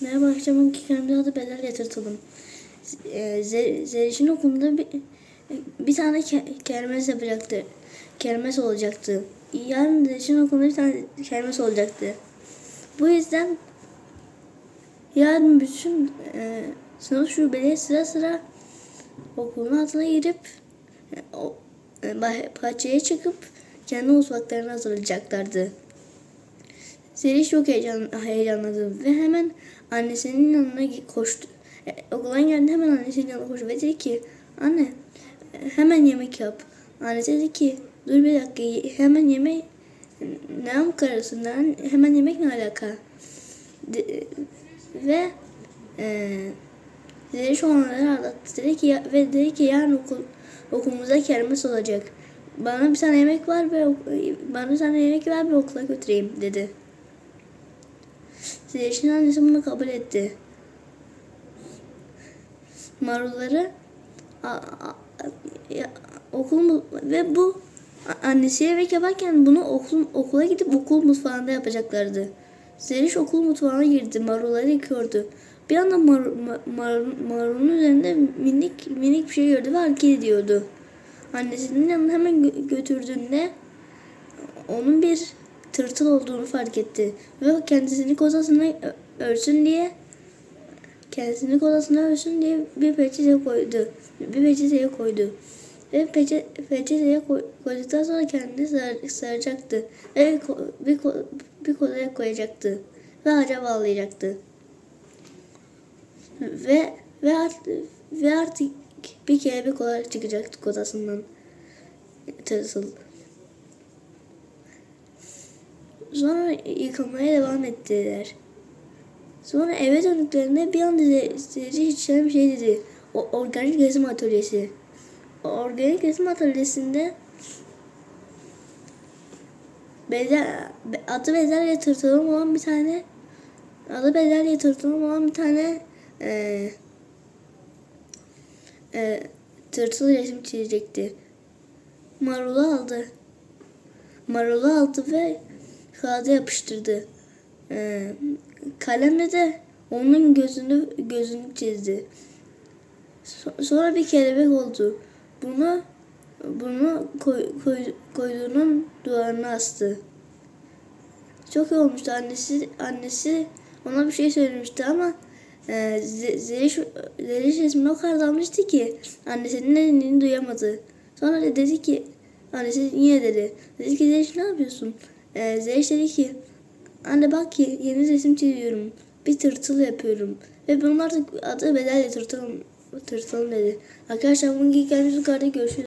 Merhaba akşamın kendimize bedel yatırtalım. Ee, Ze- Zeliş'in okulunda bir, bir tane ke- kermes yapacaktı. Kermes olacaktı. Yarın Zeliş'in okulunda bir tane kermes olacaktı. Bu yüzden yarın bütün e, sınıf şubeleri sıra sıra okulun altına girip e, o, e, bah- bahçeye çıkıp kendi mutfaklarını hazırlayacaklardı. Zeliş çok heyecan, heyecanladı ve hemen annesinin yanına koştu. E, okuldan geldi hemen annesinin yanına koştu ve dedi ki anne hemen yemek yap. Annesi dedi ki dur bir dakika hemen yemek ne lan? hemen yemek ne alaka? De- ve e, Zeliş onları anlattı. Dedi ki ya- ve dedi ki yarın okul okulumuzda kermes olacak. Bana bir tane yemek var ve bana bir tane yemek ver ve okula götüreyim dedi. Zeliş'in annesi bunu kabul etti. Marulları a, a, ya, okul mu- ve bu annesi yemek yaparken bunu okul, okula gidip okul mutfağında yapacaklardı. Zeliş okul mutfağına girdi. Marulları yıkıyordu. Bir anda mar, ma- mar- marulun üzerinde minik minik bir şey gördü ve hareket ediyordu. Annesinin yanına hemen gö- götürdüğünde onun bir tırtıl olduğunu fark etti ve kendisini kozasına örsün diye kendisini kozasına örsün diye bir peçete koydu. Bir peçeteye koydu. Ve peçe, peçeteye koy, koyduktan sonra kendini sar, saracaktı. Ve ko- bir, bir kozaya koyacaktı. Ve ağaca bağlayacaktı. Ve ve artık, ve artık bir kelebek olarak çıkacaktı kozasından. Tırtıl. Sonra yıkamaya devam ettiler. Sonra eve döndüklerinde bir anda Zerici içten bir şey dedi. O organik resim atölyesi. O organik resim atölyesinde Bezel, adı bezelye tırtılım olan bir tane adı bezelye tırtılım olan bir tane e, e, tırtıl resim çizecekti. Marulu aldı. Marulu aldı ve kağıda yapıştırdı. Ee, kalemle de onun gözünü gözünü çizdi. So- sonra bir kelebek oldu. Bunu bunu koy, koy, koyduğunun duvarına astı. Çok iyi olmuştu. Annesi annesi ona bir şey söylemişti ama e, Ze- Zeliş, Zeliş resmini o kadar dalmıştı ki annesinin ne dediğini duyamadı. Sonra dedi ki annesi yine dedi. Dedi ki Zeliş ne yapıyorsun? E, Zeliş dedi ki anne bak ki yeni resim çiziyorum. Bir tırtıl yapıyorum. Ve bunun artık adı bedelle tırtılım, tırtılım dedi. Arkadaşlar bugün kendiniz yukarıda görüşürüz.